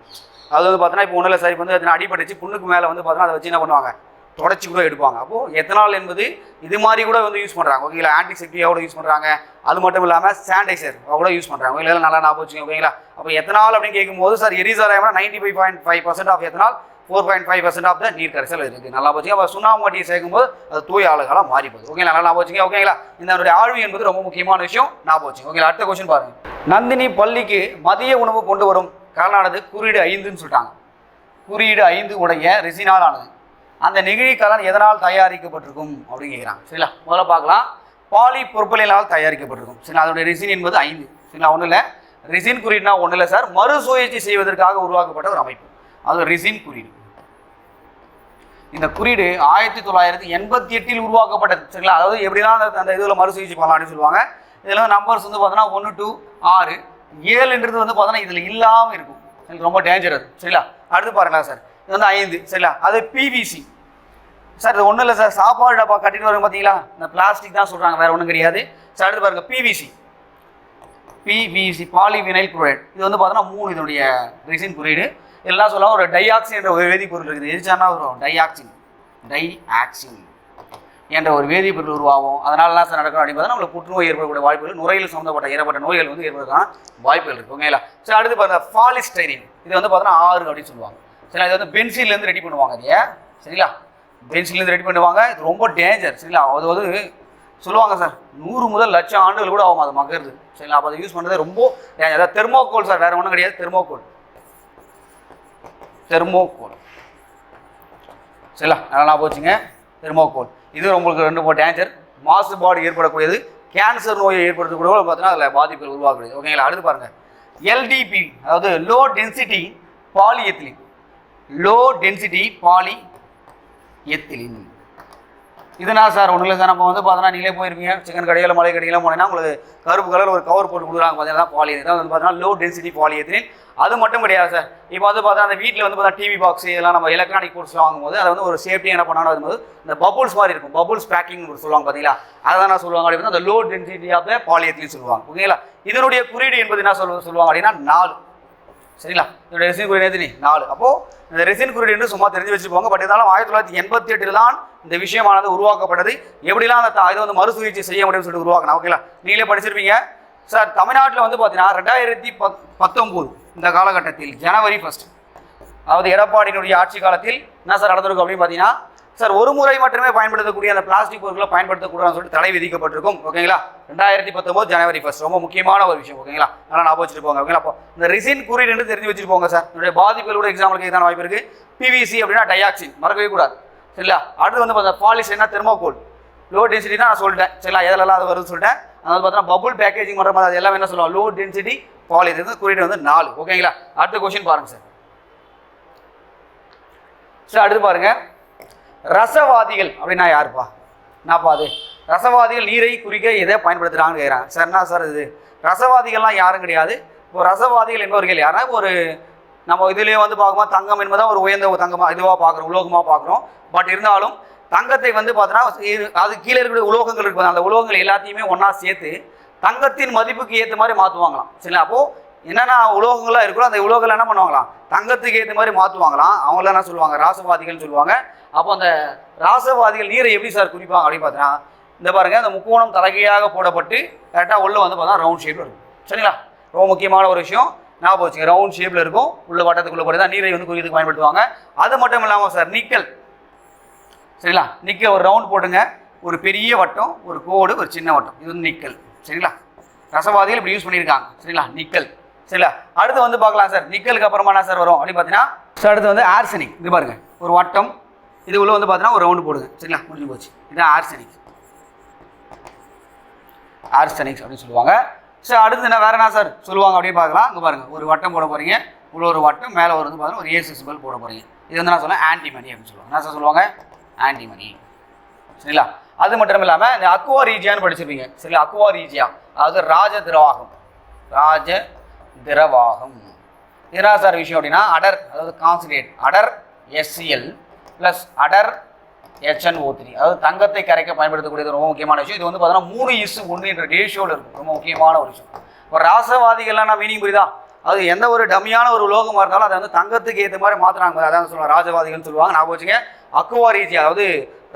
அது வந்து பார்த்தீங்கன்னா இப்போ ஒன்றில் சார் இப்போ வந்து அது அடிபட்டுச்சு புண்ணுக்கு மேலே வந்து பார்த்தீங்கன்னா அதை வச்சு என்ன பண்ணுவாங்க? தொடச்சி கூட எடுப்பாங்க. அப்போது எத்தனால் என்பது இது மாதிரி கூட வந்து யூஸ் பண்ணுறாங்க ஓகேங்களா ஆன்டிசெப்டிக்காக கூட யூஸ் பண்ணுறாங்க அது மட்டும் இல்லாமல் சானிடைசர் கூட யூஸ் பண்ணுறாங்க ஓகேங்களா நல்லா ஞாபகம் வச்சுக்கோங்க. ஓகேங்களா அப்போ எத்தனால் அப்படின்னு கேட்கும்போது sir எரிசாராயம்னா ninety five point five percent of ethanol four point five percent of the நீர் கரைசல் இருக்குது நல்லா போச்சுங்க. அப்போ சுண்ணாம்பு சேர்க்கும்போது அது தூய ஆளுகளாக மாறி போகுது. ஓகேங்களா? நல்லா போச்சுங்க. ஓகேங்களா? இந்த ஆழ்வி என்பது ரொம்ப முக்கியமான விஷயம். ஞாபகம் போச்சு. ஓகேங்களா? அடுத்த கொஸ்டின் பாருங்க. நந்தினி பள்ளிக்கு மதிய உணவு கொண்டு வரும் கலனானது குறியீடு ஐந்துன்னு சொல்லிட்டாங்க. குறியீடு ஐந்து உடைய ரெசினால் ஆனது அந்த நெகிழி கலன் எதனால் தயாரிக்கப்பட்டிருக்கும்? அப்படின்னு கேட்குறாங்க சரிங்களா? முதல்ல பார்க்கலாம். பாலி பொருட்களினால் தயாரிக்கப்பட்டிருக்கும். சரிங்களா? அதோடைய ரெசின் என்பது ஐந்து. சரிங்களா? ஒன்றும் இல்லை. ரெசின் குறியீடுனா ஒன்றும் இல்லை சார் மறுசுழற்சி செய்வதற்காக உருவாக்கப்பட்ட ஒரு அமைப்பு. அது ரிசின் குறியீடு. இந்த குறியீடு ஆயிரத்தி தொள்ளாயிரத்தி எண்பத்தி எட்டில் உருவாக்கப்பட்டது சரிங்களா? அதாவது எப்படிலாம் அந்த அந்த இதில் மறுசுழற்சி பண்ணலாம் அப்படின்னு சொல்லுவாங்க. இதில் வந்து நம்பர்ஸ் வந்து பார்த்தோன்னா ஒன்று டூ ஆறு ஏழுன்றது வந்து பார்த்தோன்னா இதில் இல்லாமல் இருக்கும். எனக்கு ரொம்ப டேஞ்சர் அது சரிங்களா? அடுத்து பாருங்களா சார். இது வந்து ஐந்து சரிங்களா? அது பிவிசி சார் இது ஒன்றும் இல்லை சார். சாப்பாடு டப்பா கட்டிட்டு வரும் பார்த்தீங்களா இந்த பிளாஸ்டிக் தான் சொல்கிறாங்க வேறு ஒன்றும் கிடையாது. சார் அடுத்து பாருங்க பிவிசி பிவிசி பாலிவினைல் குளோரைட் இது வந்து பார்த்தோன்னா மூணு இதனுடைய ரிசின் குறியீடு. எல்லாம் சொல்லலாம் ஒரு டைஆக்சின் என்ற ஒரு வேதிப்பொருள் இருக்குது. எரிச்சானா வரும்? டைஆக்சின் டைஆக்சின் என்ற ஒரு வேதிப்பொருள் உருவாகும். அதனால என்ன சார் நடக்கும் அப்படின்னு பார்த்தா நம்மளுக்கு புற்றுநோய் ஏற்படக்கூடிய வாய்ப்புகள் நுரையில் சம்மந்தப்பட்ட ஏற்பட்ட நோய்கள் வந்து ஏற்படுறதுக்கான வாய்ப்புகள் இருக்குது ஓகேங்களா? சரி அடுத்து பார்த்தா ஃபாலிஸ்டைரின் இது வந்து பார்த்தோன்னா ஆறு அப்படின்னு சொல்லுவாங்க. சரி இது வந்து பென்சிலேருந்து ரெடி பண்ணுவாங்க இது சரிங்களா? பென்சில்லேருந்து ரெடி பண்ணுவாங்க. இது ரொம்ப டேஞ்சர் சரிங்களா? அது வந்து சொல்லுவாங்க சார் நூறு முதல் லட்சம் ஆண்டுகள் கூட ஆகும் அது மகிறது சரிங்களா? அப்போ அதை யூஸ் பண்ணுறது ரொம்ப danger. அதாவது தெர்மோகோல் சார் வேறு ஒன்றும் கிடையாது. Thermocol thermocol. சரிங்களா? நல்லா போச்சுங்க. தெர்மோகோல். இது உங்களுக்கு ரெண்டு மூணு டேஞ்சர் மாசுபாடு ஏற்படக்கூடியது கேன்சர் நோயை ஏற்படுத்தக்கூடிய பார்த்தீங்கன்னா அதில் பாதிப்புகள் உருவாக்குது. ஓகேங்களா அடுத்து பாருங்கள் எல்டிபி அதாவது low density polyethylene low density polyethylene இதுனா சார் ஒன்றும் இல்லை சார். நம்ம வந்து பார்த்தோன்னா நீங்களே போயிருப்பீங்க. சிக்கன் கடையில் மலை கடையில் போனீங்கன்னா உங்களுக்கு கருப்பு கலர் ஒரு கவர் போட்டு கொடுக்குறாங்க. பார்த்தீங்கன்னா பாலி வந்து பார்த்தீங்கன்னா லோ டென்சிட்டி பாலிஎத்திலின் அது மட்டும் கிடையாது சார். இப்போ வந்து பார்த்தா அந்த வீட்டில் வந்து பார்த்தா டிவி பாக்ஸ் இதெல்லாம் நம்ம எலக்ட்ரானிக் பொருட்ஸ்லாம் வாங்கும்போது அதை வந்து ஒரு சேஃப்டியாக என்ன பண்ணாலும் வரும்போது இந்த பபுள்ஸ் மாதிரி இருக்கும். பபுள்ஸ் பேக்கிங் சொல்லுவாங்க பார்த்தீங்களா? அதை தான் சொல்லுவாங்க. அப்படின்னா அந்த லோ டென்சிட்டி ஆஃப் த பாலியத்தின்னு சொல்லுவாங்க. ஓகேங்களா? இதனுடைய குறியீடு என்பது என்ன சொல்லுவாங்க அப்படின்னா நாலு. சரிங்களா? இதோட ரெசின் குறியீடு எத்தனை நாலு. அப்போது இந்த ரெசின் குறியீடு சும்மா தெரிஞ்சு வச்சுப்போங்க பட் இருந்தாலும் ஆயிரத்தி தொள்ளாயிரத்தி எண்பத்தி எட்டில் தான் இந்த விஷயமானது உருவாக்கப்பட்டது. எப்படிலாம் அந்த இதை வந்து மறுசுழற்சி செய்ய முடியும்னு சொல்லிட்டு உருவாக்கணும் ஓகேங்களா நீங்களே படிச்சிருப்பீங்க. சார் தமிழ்நாட்டில் வந்து பார்த்தீங்கன்னா ரெண்டாயிரத்தி பத் பத்தொம்போது இந்த காலகட்டத்தில் ஜனவரி ஃபர்ஸ்ட் அதாவது எடப்பாடியினுடைய ஆட்சி காலத்தில் என்ன சார் நடந்திருக்கும் அப்படின்னு பார்த்தீங்கன்னா சார் ஒரு முறை மட்டுமே பயன்படுத்தக்கூடிய அந்த பிளாஸ்டிக் பொருட்களை பயன்படுத்தக்கூடாதுன்னு சொல்லிட்டு தடை விதிக்கப்பட்டிருக்கும். ஓகேங்களா? ரெண்டாயிரத்தி பத்தொம்போது ஜனவரி ஃபர்ஸ்ட் ரொம்ப முக்கியமான ஒரு விஷயம் ஓகேங்களா? நல்லா ஞாபகம் வச்சுட்டு ஓகேங்களா? அப்போ இந்த ரிசின் குறியீடு என்று தெரிஞ்சு வச்சுருப்போங்க சார். என்னுடைய பாதிப்புகள் கூட எக்ஸாம்பிள் வாய்ப்பு இருக்கு. பிவிசி அப்படின்னா டையாக்சின் மறக்கவே கூடாது. சரிங்களா? அடுத்து வந்து பார்த்தா பாலிஷ் என்ன தெர்மோகோல் லோ டென்சிட்டி தான் நான் சொல்லிட்டேன். சரிங்களா? எதிலெல்லாம் அது வருதுன்னு சொல்லிட்டேன். அதாவது பார்த்தீங்கன்னா பபுள் பேக்கேஜிங் பண்ணுற மாதிரி அது எல்லாமே என்ன சொல்லுவோம் லோ டென்சிட்டி பாலி இது வந்து குறியீடு வந்து நாலு. ஓகேங்களா? அடுத்த கொஸ்டின் பாருங்க சார். சார் அடுத்து பாருங்க. ரசவாதிகள் அப்படின்னா யாருப்பா? என்னப்பா அது? ரசவாதிகள் நீரை குறிக்க எதை பயன்படுத்துகிறாங்கன்னு கேட்குறாங்க சார் என்ன சார் இது? ரசவாதிகள்லாம் யாரும் கிடையாது. இப்போ ரசவாதிகள் என்பவர்கள் யாருன்னா ஒரு நம்ம இதுலேயே வந்து பார்க்கும்போது தங்கம் என்பதான் ஒரு உயர்ந்த ஒரு தங்கமாக இதுவாக பார்க்குறோம் உலோகமாக பார்க்குறோம். பட் இருந்தாலும் தங்கத்தை வந்து பார்த்தோன்னா அது கீழே இருக்கக்கூடிய உலோகங்கள் இருக்கும் அந்த உலோகங்கள் எல்லாத்தையுமே ஒன்றா சேர்த்து தங்கத்தின் மதிப்புக்கு ஏற்ற மாதிரி மாற்றுவாங்களாம் சரிங்களா? அப்போது என்னென்ன உலோகங்களாக இருக்கோ அந்த உலோகங்கள் என்ன பண்ணுவாங்களாம்? தங்கத்துக்கு ஏற்ற மாதிரி மாற்றுவாங்களாம் அவங்களாம் என்ன சொல்லுவாங்க? ராசவாதிகள்னு சொல்லுவாங்க. அப்போ அந்த ராசவாதிகள் நீரை எப்படி சார் குறிப்பாங்க அப்படின்னு பார்த்தீங்கன்னா இந்த பாருங்கள் அந்த முக்கோணம் தலகையாக போடப்பட்டு கரெக்டாக உள்ளே வந்து பார்த்தா ரவுண்ட் ஷேப்பில் இருக்கும். சரிங்களா? ரொம்ப முக்கியமான ஒரு விஷயம். ஞாபகம் வச்சுங்க ரவுண்ட் ஷேப்பில் இருக்கும். உள்ள வட்டத்துக்குள்ளே போய் தான் நீரை வந்து குறிக்கிறதுக்கு பயன்படுத்துவாங்க. அது மட்டும் இல்லாமல் சார் நிக்கல். சரிங்களா? நிக்கல் ஒரு ரவுண்ட் போட்டுங்க. ஒரு பெரிய வட்டம் ஒரு கோடு ஒரு சின்ன வட்டம். இது வந்து நிக்கல். சரிங்களா? ரசவாதிகள் இப்படி யூஸ் பண்ணியிருக்காங்க. சரிங்களா? நிக்கல். சரிங்களா? அடுத்து வந்து பார்க்கலாம் சார். நிக்கலுக்கு அப்புறமா என்ன சார் வரும் அப்படின்னு பார்த்தீங்கன்னா சார் அடுத்து வந்து ஆர்சனிக் இது பாருங்க. ஒரு வட்டம் இது உள்ள வந்து பார்த்தீங்கன்னா ஒரு ரவுண்டு போடுங்க. சரிங்களா? முடிஞ்சு போச்சு. இதுதான் ஆர்சனிக் ஆர்சனிக்ஸ் அப்படின்னு சொல்லுவாங்க. சார் அடுத்து என்ன? வேற என்ன சார் சொல்லுவாங்க அப்படின்னு பார்க்கலாம். இங்கே பாருங்க. ஒரு வட்டம் போட போறீங்க. உள்ள ஒரு வட்டம் மேலே ஒரு வந்து பார்த்தீங்கன்னா ஒரு ஏசு சிம்பிள் போட போறீங்க. இது வந்து நான் ஆன்டி ஆன்டிமணி அப்படின்னு சொல்லுவாங்க. என்ன சார் சொல்லுவாங்க? ஆன்டிமணி சரிங்களா? அது மட்டும் இல்லாமல் இந்த அக்வா ரீஜியான்னு படிச்சிருப்பீங்க. சரிங்களா? அக்வா ரீஜியா அதாவது ராஜ திரவாகம். ராஜ திரவாகம். என்ன சார் விஷயம் அப்படின்னா அடர் அதாவது கான்சன்ட்ரேட் அடர் எஸ்சிஎல் ப்ளஸ் அடர் ஹெச்என்ஓ த்ரீ அதாவது தங்கத்தை கரைக்க பயன்படுத்தக்கூடியது ரொம்ப முக்கியமான விஷயம். இது வந்து பார்த்தீங்கன்னா மூணு இஸ் ஒன்று என்ற ரேஷியோவில் இருக்கும். ரொம்ப முக்கியமான ஒரு விஷயம். இப்போ ராசவாதிகள்லாம் நான் மீனிங் புரியுதா? அது எந்த ஒரு டம்மியான ஒரு உலோகமாக இருந்தாலும் அதை வந்து தங்கத்துக்கு ஏற்ற மாதிரி மாற்றுறாங்க அதான் சொல்லுவாங்க ராஜவாதிகள்னு சொல்லுவாங்க. நான் வச்சுங்க. அக்குவாரிஜி அதாவது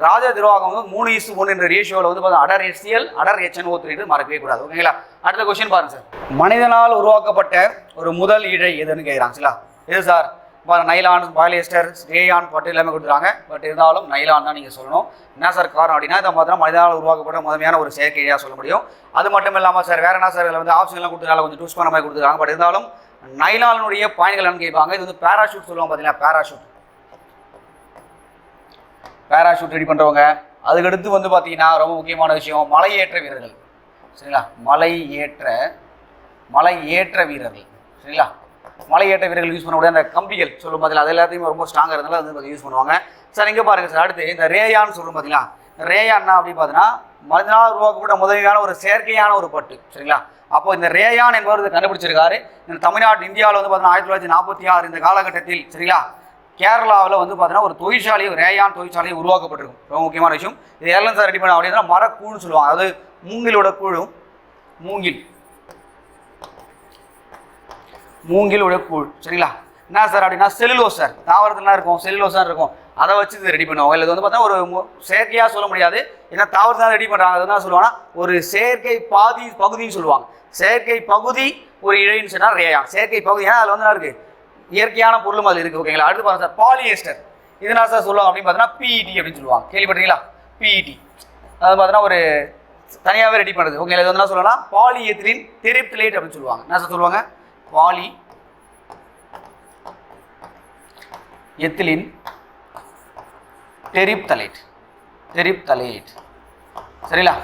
ராஜ திருவாகம் வந்து மூணு இஸ் ஒன்று என்ற ரேஷியோவில் வந்து பார்த்தா அடர் HCl அடர் HNO த்ரீ மறக்கவே கூடாது. ஓகேங்களா அடுத்த கொஸ்டின் பாருங்க சார் மனிதனால் உருவாக்கப்பட்ட ஒரு முதல் இழை எதுன்னு கேட்குறாங்க சரிங்களா எது சார் நைலான் பாலியஸ்டர் ரேயான் பட்டு எல்லாமே கொடுத்துருக்காங்க. பட் இருந்தாலும் நைலான் தான் நீங்கள் சொல்லணும். என்ன சார் காரணம் அப்படின்னா இதை பார்த்தா மனிதனால் உருவாக்கப்பட்ட முதன்மையான ஒரு செயற்கை இழையாக சொல்ல முடியும். அது மட்டும் இல்லாமல் சார் வேறு என்ன சார் இதில் வந்து ஆப்ஷன்லாம் எல்லாம் கொடுத்துருக்காங்க? கொஞ்சம் டூஸ் பண்ண மாதிரி கொடுத்துருக்காங்க. பட் இருந்தாலும் நைலானுடைய பாயிண்ட்கள் என்னன்னு கேட்பாங்க. இது வந்து பேராஷூட் சொல்லுவாங்க பார்த்தீங்கன்னா பேராஷூட் பேராஷூட் ரெடி பண்ணுறவங்க அதுக்கடுத்து வந்து பார்த்தீங்கன்னா ரொம்ப முக்கியமான விஷயம் மலை ஏற்ற வீரர்கள். சரிங்களா? மலை ஏற்ற மலை ஏற்ற வீரர்கள். சரிங்களா? மலை வீரர்கள் யூஸ் பண்ணக்கூடிய அந்த கம்பிகள் சொல்லும் பார்த்தீங்களா அது எல்லாத்தையும் ரொம்ப ஸ்ட்ராங்காக இருந்தாலும் அது வந்து யூஸ் பண்ணுவாங்க. சார் இங்கே பாருங்கள் சார் அடுத்து இந்த ரேயான்னு சொல்லும் பார்த்தீங்களா ரேயான்னா அப்படி பார்த்தீங்கன்னா மனிதனால் உருவாக்கப்பட்ட முதன்மையான ஒரு செயற்கையான ஒரு பட்டு சரிங்களா? அப்போ இந்த ரேயான் என்பவர் இதை கண்டுபிடிச்சிருக்காரு. இந்த தமிழ்நாடு இந்தியாவில் வந்து பார்த்தீங்கன்னா ஆயிரத்தி தொள்ளாயிரத்தி நாற்பத்தி ஆறு இந்த காலகட்டத்தில் சரிங்களா கேரளாவில் வந்து பார்த்தீங்கன்னா ஒரு தொழிற்சாலை ரேயான் தொழிற்சாலை உருவாக்கப்பட்டிருக்கும். ரொம்ப முக்கியமான விஷயம். இது எல்லாம் சார் ரெடி பண்ண அப்படின்னா மரக்கூழ்னு சொல்லுவாங்க. அதாவது மூங்கிலோட கூழும் மூங்கில். மூங்கிலோட கூழ் சரிங்களா? என்ன சார் அப்படின்னா செல்லுலோஸ் சார். தாவரத்துலாம் இருக்கும்? செல்லுலோஸ் இருக்கும். அதை வச்சு இது ரெடி பண்ணுவாங்க இல்லை இது வந்து பார்த்தா ஒரு செயற்கையாக சொல்ல முடியாது. ஏன்னா தாவரத்தை தான் ரெடி பண்ணுறாங்க அது என்ன சொல்லுவாங்கன்னா ஒரு செயற்கை பாதி பகுதின்னு சொல்லுவாங்க. செயற்கை பகுதி ஒரு இழைன்னு சொன்னால் ரேயா செயற்கை பகுதி ஏன்னா அதில் வந்து என்ன இருக்குது இயற்கையான பொருளும் அதில் இருக்குது ஓகேங்களா அடுத்து பாருங்க சார் பாலியஸ்டர் இது சார் சொல்லுவாங்க அப்படின்னு பார்த்தீங்கன்னா பிஇடி அப்படின்னு சொல்லுவாங்க. கேள்விப்பட்டீங்களா பிஇடி அது பார்த்தீங்கன்னா ஒரு தனியாகவே ரெடி பண்ணுறது ஓகேங்களா இது வந்து என்ன சொல்லலாம் பாலி எத்திலின் அப்படின்னு சொல்லுவாங்க. என்ன சார் சொல்லுவாங்க? பாலி எத்திலின் டெரிப்தலைட் டெரிப்தலைட் சரிங்களா?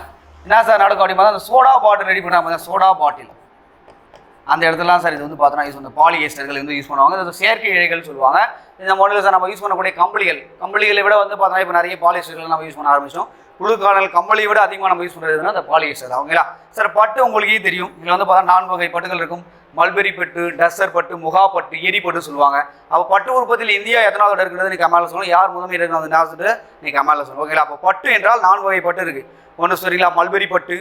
என்ன சார் நடக்கும் அப்படின்னு அந்த சோடா பாட்டில் ரெடி பண்ணாமல் சோடா பாட்டில். அந்த இடத்துலலாம் சார் இது வந்து பார்த்தோன்னா யூஸ் பண்ண பாலியேஸ்டர்கள் வந்து யூஸ் பண்ணுவாங்க. இது செயற்கை இழைகள் சொல்லுவாங்க. இந்த மாடலில் சார் நம்ம யூஸ் பண்ணக்கூடிய கம்பளிகள். கம்பளிகளை விட வந்து பார்த்தோன்னா இப்போ நிறைய பாலியஸ்டர்கள் நம்ம யூஸ் பண்ண ஆரம்பிச்சோம். குளிர்காலல் கம்பளியை விட அதிகமாக நம்ம யூஸ் பண்ணுறதுன்னா அந்த பாலியஸ்டர் அவங்களா சார் பட்டு உங்களுக்கே தெரியும். இதில் வந்து பார்த்தா நான்கு வகை பட்டுகள் இருக்கும். மல்பெரி பட்டு டஸ்டர் பட்டு முகா பட்டு எரி பட்டு சொல்லுவாங்க. அப்போ பட்டு உற்பத்தியில் இந்தியா எத்தனாவது இருக்கிறது நீ கமாலில் சொல்லணும் யார் முதன்மை இருக்கிறது சொல்லிட்டு நீ கமாலில் சொல்லணும் ஓகேங்களா? அப்போ பட்டு என்றால் நான்கு வகை பட்டு இருக்குது ஒன்று சரிங்களா? மல்பெரி பட்டு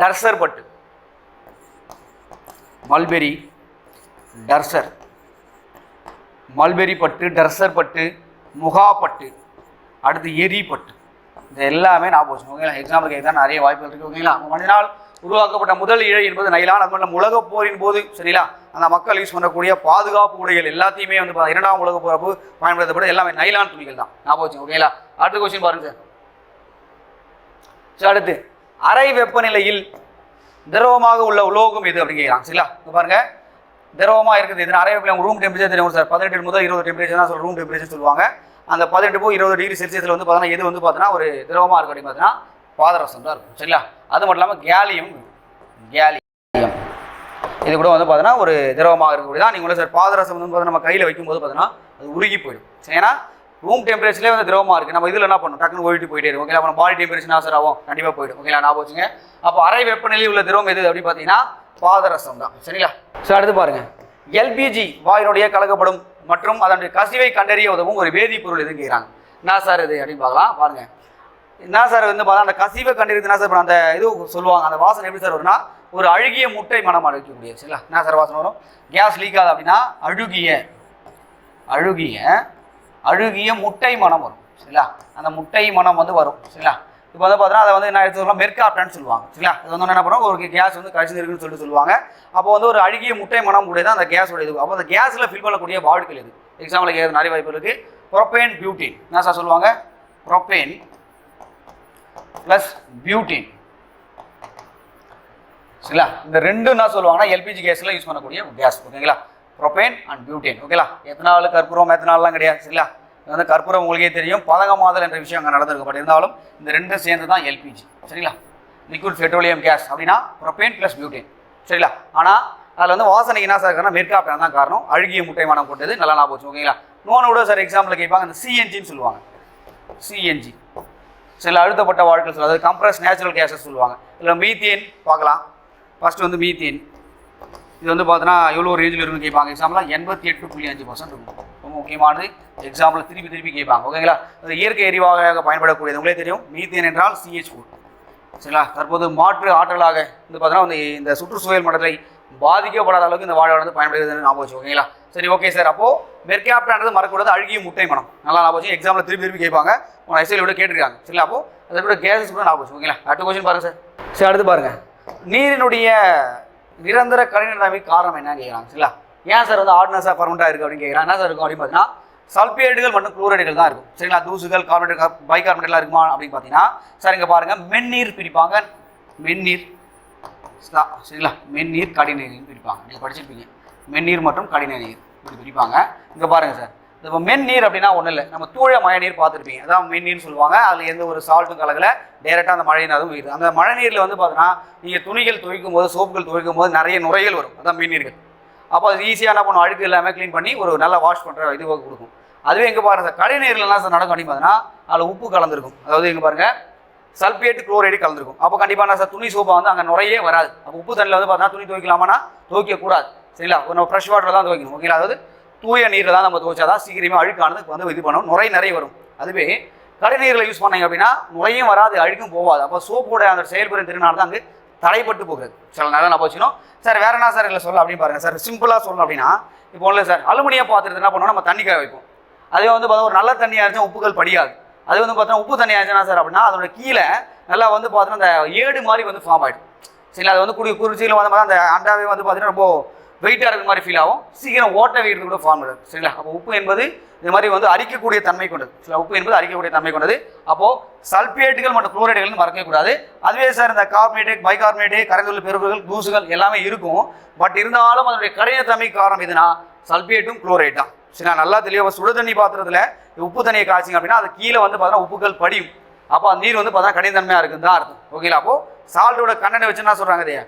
டர்சர் பட்டு. மல்பெரி டர்சர் மல்பெரி பட்டு டர்சர் பட்டு முகா பட்டு. அடுத்து எரி பட்டு. இது எல்லாமே ஞாபகம் வச்சுக்கணும் ஓகேங்களா? எக்ஸாம்பிள் கேட்க நிறைய வாய்ப்புகள் இருக்குது ஓகேங்களா? மனிதனால் உருவாக்கப்பட்ட முதல் இழை என்பது நைலான். அது மட்டும் உலகப் போரின் போது சரிங்களா? அந்த மக்கள் யூஸ் பண்ணக்கூடிய பாதுகாப்பு உடைகள் எல்லாத்தையுமே வந்து இரண்டாம் உலக போறப்பு பயன்படுத்தப்பட்ட எல்லாமே நைலான் துணிகள் தான். ஞாபகம் வச்சுக்கோங்க ஓகேங்களா அடுத்த கொஸ்டின் பாருங்க சார் அடுத்து அறை வெப்பநிலையில் திரவமாக உள்ள உலோகம் எது அப்படிங்கிறாங்க சரிங்களா? இப்போ பாருங்க. திரவமாக இருக்குது. இது அறை வெப்பநிலை ரூம் டெம்பரேச்சர் தெரியும் சார் பதினெட்டு முதல் இருபது டெம்பரேச்சர் தான் சொல்ல ரூம் டெம்பரேச்சர் சொல்லுவாங்க. அந்த பதினெட்டு போய் இருபது டிகிரி செல்சியஸில் வந்து பார்த்தீங்கன்னா எது வந்து பார்த்தீங்கன்னா ஒரு திரவமாக இருக்கும் அப்படின்னு பார்த்தீங்கன்னா பாதரசம் தான் இருக்கும். சரிங்களா? அது மட்டும் இல்லாமல் கேலியம் கேலியம். இது கூட வந்து பார்த்தீங்கன்னா ஒரு திரவமாக இருக்கக்கூடியதான் நீங்கள் சார் பாதரசம் வந்து பார்த்தீங்கன்னா நம்ம கையில் வைக்கும்போது பார்த்தீங்கன்னா அது உருகி போயிடும். சரி, ஏன்னா ரூம் டெம்பரேச்சர்லேயே வந்து திரவமாக இருக்குது நம்ம இதில் என்ன பண்ணணும்? டக்குன்னு ஓடிட்டு போயிட்டே இருக்கும். ஓகேங்களா? அப்புறம் பாடி டெம்பரேச்சர் ஆசர் ஆகும்? கண்டிப்பாக போயிடும். ஓகேங்களா? நான் போச்சுங்க அப்போ அறை வெப்பநிலையில் உள்ள திரவம் எது அப்படின்னு பார்த்தீங்கன்னா பாதரசம் தான் சரிங்களா? ஸோ அடுத்து பாருங்கள் எல்பிஜி வாயுனுடைய கலக்கப்படும் மற்றும் அதனுடைய கசிவை கண்டறிய உதவும் ஒரு வேதிப்பொருள் எதுன்னு கேட்குறாங்க என்ன சார் இது அப்படின்னு பார்க்கலாம். பாருங்கள் என்ன சார் வந்து பார்த்தா அந்த கசிவை கண்டிருக்கு என்ன சார் அந்த இது சொல்லுவாங்க அந்த வாசனை எப்படி சார் வரும்னா ஒரு அழுகிய முட்டை மனம் அழைக்கக்கூடிய சரிங்களா? என்ன சார் வாசனை வரும்? கேஸ் லீக் ஆகுது அப்படின்னா அழுகிய அழுகிய அழுகிய முட்டை மனம் வரும் சரிங்களா? அந்த முட்டை மனம் வந்து வரும் சரிங்களா? இப்போ வந்து பார்த்தீங்கன்னா அதை வந்து என்ன எடுத்து மெர்காப்டான்னு சொல்லுவாங்க சரிங்களா? அது வந்து என்ன பண்ணுவோம் ஒரு கேஸ் வந்து கழிச்சுருக்குன்னு சொல்லிட்டு சொல்லுவாங்க. அப்போ வந்து ஒரு அழுகிய முட்டை மனம் கூட தான் அந்த கேஸோட இது. அப்போ அந்த கேஸில் ஃபில் பண்ணக்கூடிய வாழ்க்கை இது எக்ஸாம்பிளுக்கு நிறைய வாய்ப்பு இருக்குது ப்ரொப்பேன் பியூட்டின் என்ன சார் சொல்லுவாங்க? ப்ரொப்பேன் ப்ளஸ் பியூட்டின் சரிங்களா? இந்த ரெண்டும் என்ன சொல்லுவாங்கன்னா எல்பிஜி கேஸில் யூஸ் பண்ணக்கூடிய கேஸ் ஓகேங்களா? ப்ரொபேன் அண்ட் பியூட்டேன் ஓகேங்களா? எத்தனால் கற்பூரம் எத்தனால்லாம் கிடையாது சரிங்களா? இது வந்து கற்பூரம் உங்களுக்கே தெரியும். பதங்கமாதல் என்ற விஷயம் அங்கே நடந்திருக்கு. பட் இருந்தாலும் இந்த ரெண்டும் சேர்ந்து தான் எல்பிஜி சரிங்களா? லிக்விட் பெட்ரோலியம் கேஸ் அப்படின்னா ப்ரொபேன் ப்ளஸ் பியூட்டேன் சரிங்களா? ஆனால் அதில் வந்து வாசனைக்கு என்ன சார் இருக்குன்னா மெர்காப்டான் தான் காரணம். அழுகிய முட்டை மனம் கொண்டது நல்லா ஞாபகம் ஓகேங்களா? நோனோட கூட சார் எக்ஸாம்பிள் கேட்பாங்க இந்த சிஎன்ஜின்னு சொல்லுவாங்க. சிஎன்ஜி சில அழுத்தப்பட்ட வாழ்க்கை சொல்லுவாங்க. அதாவது கம்ப்ரஸ் நேச்சுரல் கேஸஸ் சொல்லுவாங்க. இதில் மீத்தேன் பார்க்கலாம். ஃபஸ்ட்டு வந்து மீத்தேன் இது வந்து பார்த்தீங்கன்னா எவ்வளோ ரேஞ்சில் இருக்குன்னு கேட்பாங்க. எக்ஸாம்பிளாக எண்பத்தி எட்டு புள்ளி அஞ்சு பர்சன்ட் இருக்கும். ரொம்ப முக்கியமானது. எக்ஸாம்பிள் திருப்பி திருப்பி கேட்பாங்க. ஓகேங்களா அது இயற்கை எரிவாக பயன்படக்கூடியது. உங்களே தெரியும். மீத்தேன் என்றால் சிஹெச் ஃபோர் சரிங்களா? தற்போது மாற்று ஆற்றலாக வந்து பார்த்தீங்கன்னா வந்து இந்த சுற்றுச்சூழல் மண்டலத்தை பாதிக்கப்படாத அளவுக்கு இந்த வாழை வந்து பயன்படுகிறது ஞாபகம் வச்சு ஓகேங்களா சரி ஓகே சார் அப்போது மெர்காப்டான்றது மறக்கூடாது அழுகிய முட்டை மனம் நல்லா ஞாபகம் வச்சு எக்ஸாமில் திருப்பி திருப்பி கேட்பாங்க. உங்கள் ஐசியில் விட கேட்டிருக்காங்க. சரிங்களா? அப்போ அதை விட கேசஸ் கூட லாபம் வச்சு ஓகேங்களா அடுத்த கொஸ்டின் பாருங்க சார் சரி அடுத்து பாருங்கள் நீரினுடைய நிரந்தர கடினத்தன்மை காரணம் என்னன்னு கேட்குறாங்க. சரிங்களா? ஏன் சார் வந்து ஆர்டினஸாக பர்மனெண்ட்டாக இருக்குது அப்படின்னு கேட்குறாங்க? என்ன சார் இருக்கும் அப்படின்னு பார்த்தீங்கன்னா சல்பேட்டுகள் மற்றும் குளோரைடுகள் தான் இருக்கும். சரிங்களா? தூசுகள் கார்பனேட் பைகார்பனேட்லாம் இருக்குமா அப்படின்னு பார்த்தீங்கன்னா சார் இங்கே பாருங்கள் மென்னீர் பிரிப்பாங்க. மென்னீர் சரிங்களா? மென்னீர் கடிநீர் பிரிப்பாங்க. நீங்கள் படிச்சிருப்பீங்க. மென்னீர் மற்றும் கடின நீர் இப்படி பிரிப்பாங்க. இங்கே பாருங்கள் சார். இப்போ மென்னீர் அப்படின்னா ஒன்றும் இல்லை. நம்ம தூய மழை நீர் பார்த்துருப்பீங்க. அதான் மென்னீர்னு சொல்லுவாங்க. அதில் எந்த ஒரு சால்ட்டும் கலகல டேரெக்டாக அந்த மழை நீர் அதுவும் இருக்குது அந்த மழை நீரில் வந்து பார்த்தீங்கன்னா நீங்கள் துணிகள் துவைக்கும் போது சோப்புகள் துவைக்கும் போது நிறைய நுரைகள் வரும். அதான் மென்னீர்கள் அப்போ அது ஈஸியாக என்ன பண்ணும்? அழுக்கு எல்லாமே க்ளீன் பண்ணி ஒரு நல்லா வாஷ் பண்ணுற இது கொடுக்கும். அதுவே எங்கே பாருங்க சார். கடின நீர்லாம் சார் நடக்கும் அப்படின்னு பார்த்தீங்கன்னா அதில் உப்பு கலந்துருக்கும். அதாவது எங்கே பாருங்கள் சல்பேட் குளோரைடு கலந்துருக்கும். அப்போ கண்டிப்பாக நான் சார்? துணி சோப்பா வந்து அங்கே நுரையே வராது. அப்போ உப்பு தண்ணியில் வந்து பார்த்தீங்கன்னா துணி துவைக்கலாமான்னா துவைக்க கூடாது சரிங்களா? நம்ம ஃப்ரெஷ் வாட்டர் தான் துவைக்கணும். ஓகேங்களா? அதாவது தூய நீரில் தான் நம்ம துவைச்சா தான் சீக்கிரமே அழுக்கானது வந்து இது பண்ணணும் நுரை நிறைய வரும். அதுவே கடைநீரில் யூஸ் பண்ணீங்க அப்படின்னா நுரையும் வராது அழுக்கும் போகாது. அப்போ சோப்போட அந்த செயல்புறம் திருநாள் தான் அங்கே தடைப்பட்டு போகுது சில நேரம் நான் போச்சுனோம் சார் வேற என்ன சார் இல்லை சொல்ல அப்படின்னு பாருங்க. சார் சிம்பிளாக சொல்லணும் அப்படின்னா இப்போ ஒன்றும் சார். அலுமினியம் பாத்திரத்தை என்ன பண்ணுவோம் நம்ம தண்ணி காய வைப்போம். அதே வந்து பார்த்தா ஒரு நல்ல தண்ணியாக இருந்துச்சுன்னா உப்புகள் படியாது. அது வந்து பார்த்தோன்னா உப்பு தண்ணி ஆச்சுன்னா சார் அப்படின்னா அதோட கீழே நல்லா வந்து பார்த்தோன்னா அந்த ஏடு மாதிரி வந்து ஃபார்ம் ஆகிடும் சரிங்களா? அது வந்து குடி குறிச்சியில் வந்து பார்த்தா அந்த அண்டாவே வந்து பார்த்தீங்கன்னா ரொம்ப வெயிட்டாக இருக்கிற மாதிரி ஃபீல் ஆகும். சீக்கிரம் ஓட்ட வெயிட் கூட ஃபார்ம் ஆகுது சரிங்களா? அப்போ உப்பு என்பது இந்த மாதிரி வந்து அரிக்கக்கூடிய தன்மை கொண்டது. சில உப்பு என்பது அரிக்கக்கூடிய தன்மை கொண்டது. அப்போது சல்பேட்டுகள் மற்றும் குளோரைடுகள் மறக்கக்கூடாது. அதுவே சார் இந்த கார்பனேட்டு பைகார்பனேட்டு கரைந்துள்ள பெருப்புகள் தூசுகள் எல்லாமே இருக்கும். பட் இருந்தாலும் அதனுடைய கடினத்தன்மை காரணம் எதுனா சல்பேட்டும் குளோரைட் தான். சரிங்களா? நல்லா தெளிவாக சுடு தண்ணி பாத்திரத்தில் உப்பு தண்ணியை காய்ச்சிங்க அப்படின்னா அது கீழே வந்து பார்த்தீங்கன்னா உப்புகள் படியும். அப்போ அந்த நீர் வந்து பார்த்தீங்கன்னா கடினத்தன்மையாக இருக்குன்னு தான் அர்த்தம். ஓகேங்களா? அப்போ சால்ட்டோட கண்ணனை வச்சு என்ன சொல்கிறாங்க இல்லையா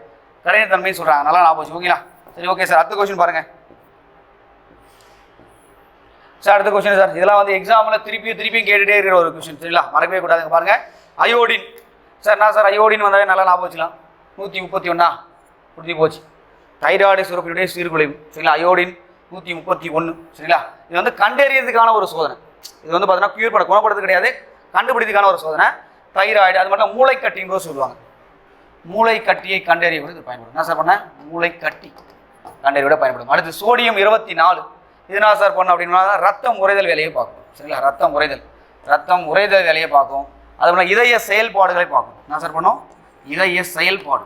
கடினத்தன்மைன்னு சொல்கிறாங்க நல்லா ஞாபகம் வச்சு ஓகேங்களா? சரி ஓகே சார் அடுத்த கொஸ்டின் பாருங்க. சார் அடுத்த கொஸ்டின் சார் இதெல்லாம் வந்து எக்ஸாமில் திருப்பியும் திருப்பியும் கேட்டுட்டே இருக்கிற ஒரு கொஸ்டின் சரிங்களா? மறக்கவே கூடாதுங்க பாருங்க. அயோடின் சார் என்ன சார் அயோடின் வந்தாவே நல்லா ஞாபகம் வச்சுக்கலாம். நூற்றி முப்பத்தி ஒன்றா முடிஞ்சு போச்சு. தைராய்டு சுரப்பினுடைய சீர்குலைவு. சரிங்களா? அயோடின் நூற்றி முப்பத்தி ஒன்று சரிங்களா? இது வந்து கண்டறியதுக்கான ஒரு சோதனை. இது வந்து பார்த்தீங்கன்னா கியூர் பண்ண குணப்படுறது கிடையாது. கண்டுபிடித்துக்கான ஒரு சோதனை. தைராய்டு அது மட்டும் மூளைக்கட்டின்னு கூட சொல்லுவாங்க. மூளை கட்டியை கண்டறிவது இது பயன்படும் என்ன சார் பண்ண? மூளை கட்டி கண்டறிவிட பயன்படும் அடுத்து சோடியம் இருபத்தி நாலு இதனால் சார் பண்ண அப்படின்னா ரத்தம் உறைதல் வேலையை பார்க்கும். சரிங்களா? ரத்தம் உறைதல். ரத்தம் உறைதல் வேலையை பார்க்கும். அதுபோல் இதய செயல்பாடுகளை பார்க்கும். என்ன சார் பண்ணும்? இதய செயல்பாடு.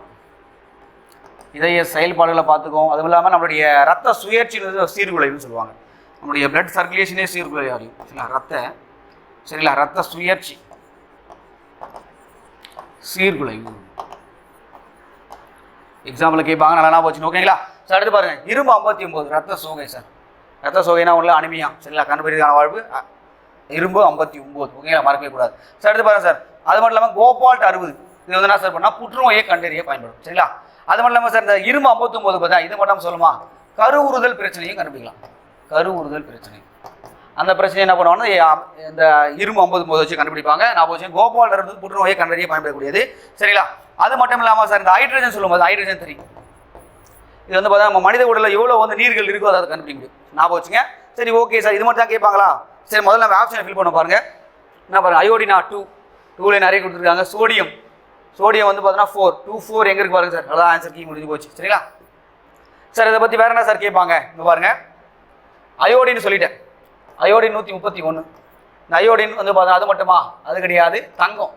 இதய செயல்பாடுகளை பார்த்துக்கும் அதுவும் இல்லாமல் நம்மளுடைய ரத்த சுயற்சி சீர்குலைவுன்னு சொல்லுவாங்க. நம்மளுடைய பிளட் சர்க்குலேஷனே சீர்குலை அறியும். சரிங்களா? ரத்த. சரிங்களா? ரத்த சுயற்சி சீர்குலைவு. எக்ஸாம்பிள் கேட்பாங்க நல்லா போச்சுன்னு ஓகேங்களா? சார் அடுத்து பாருங்க. இரும்பு ஐம்பத்தி ஒம்பது ரத்த சோகை சார். ரத்த சோகைனா உள்ள அனிமியா. சரிங்களா? கண்டுபிடிக்கான வாழ்வு இரும்பு ஐம்பத்தி ஒம்பது ஓகேங்களா மறக்கவே கூடாது. சார் அடுத்து பாருங்க சார். அது மட்டும் இல்லாமல் கோபால்ட் அறுபது. இது வந்து என்ன சார் பண்ணால் புற்றுநோயை கண்டறிய பயன்படும். சரிங்களா? அது மட்டும் இல்லாமல் சார் இந்த இரும்பு ஐம்பத்தொம்போது பார்த்தா இது மட்டும் சொல்லுமா? கருவுறுதல் பிரச்சனையும் கண்டுபிடிக்கலாம். கருவுறுதல் பிரச்சனை. அந்த பிரச்சனை என்ன பண்ணுவாங்கன்னா இந்த இரும்பு ஐம்பது போது வச்சு கண்டுபிடிப்பாங்க. நான் வச்சு கோபால் இருந்து புற்றுநோயை கண்டறிய பயன்படக்கூடியது. சரிங்களா? அது மட்டும் இல்லாமல் சார் இந்த ஹைட்ரஜன் சொல்லும்போது ஹைட்ரஜன் தெரியும் இது வந்து பார்த்தா நம்ம மனித உடலில் எவ்வளோ வந்து நீர்கள் இருக்கோ அதை கண்டுபிடிக்க ஞாபகம் வச்சுங்க. சரி ஓகே சார் இது மட்டும் தான் கேட்பாங்களா? சரி முதல்ல நம்ம ஆப்ஷனை ஃபில் பண்ண பாருங்கள் என்ன பாருங்கள் அயோடினா டூ டூவில் நிறைய கொடுத்துருக்காங்க. சோடியம் சோடியம் வந்து பார்த்தீங்கன்னா ஃபோர் டூ ஃபோர் எங்கே இருக்கு பாருங்க சார் அதான் ஆன்சர் கீ முடிஞ்சு போச்சு. சரிங்களா? சார் இதை பற்றி வேற என்ன சார் கேட்பாங்க? இங்கே பாருங்கள் அயோடின்னு சொல்லிட்டேன். அயோடின் நூற்றி முப்பத்தி ஒன்று இந்த அயோடின் வந்து பார்த்தீங்கன்னா அது மட்டுமா? அது கிடையாது. தங்கம்.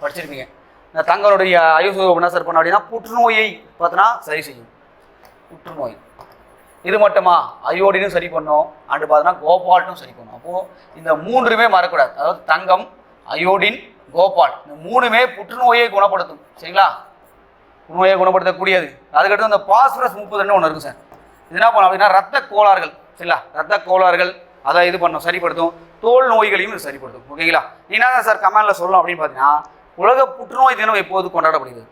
படிச்சிருப்பீங்க. இந்த தங்கனுடைய அயோசு என்ன சார் பண்ண அப்படின்னா புற்றுநோயை பார்த்தோன்னா சரி செய்யும். புற்றுநோய். இது மட்டுமா? அயோடினும் சரி பண்ணும். அண்டு பார்த்தோன்னா கோபால்ட்டும் சரி பண்ணும். அப்போது இந்த மூன்றுமே மறக்கூடாது. அதாவது தங்கம் அயோடின் கோபால். இந்த மூணுமே புற்றுநோயை குணப்படுத்தும். சரிங்களா? புற்றுநோயை குணப்படுத்தக்கூடியது. அதுக்கடுத்து அந்த பாஸ்பரஸ் முப்பதுன்னு ஒன்று இருக்கும் சார். இது என்ன பண்ணும் அப்படின்னா ரத்த கோளாறுகள். சரிங்களா? ரத்த கோளாறுகள் அதை இது பண்ணும் சரிப்படுத்தும். தோல் நோய்களையும் இது சரிப்படுத்தும். ஓகேங்களா? என்ன சார் கமெண்டில் சொல்லணும் அப்படின்னு பார்த்தீங்கன்னா உலக புற்றுநோய் தினம் எப்போது கொண்டாடப்படுகிறது?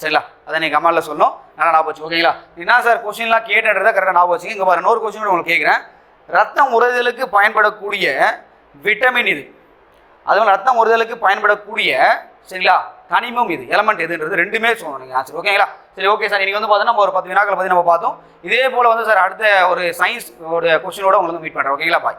சரிங்களா அதை நீங்கள் கமெண்டில் சொல்லணும். நல்லா ஞாபகம் வச்சு ஓகேங்களா? என்ன சார் கொஸ்டின்லாம் கேட்டுன்றதை கரெக்டாக ஞாபகம் வச்சுங்க இங்கே பாரு இன்னொரு கொஸ்டின் உங்களுக்கு கேட்குறேன். ரத்தம் உறுதலுக்கு பயன்படக்கூடிய விட்டமின் இது. அதுவும் ரத்தம் உறுதலுக்கு பயன்படக்கூடிய சரிங்களா? தனிமம் இது எலமெண்ட் எதுன்றது ரெண்டுமே சொல்லணும் நீங்கள் ஆன்சர் ஓகேங்களா? சரி ஓகே சார் இன்றைக்கி வந்து பார்த்தோன்னா நம்ம ஒரு பத்து வினாக்களை பற்றி நம்ம பார்த்தோம். இதே போல் வந்து சார் அடுத்த ஒரு சயின்ஸ் ஒரு கொஸ்டினோட உங்களுக்கு மீட் பண்ணுறேன் ஓகேங்களா? பாய்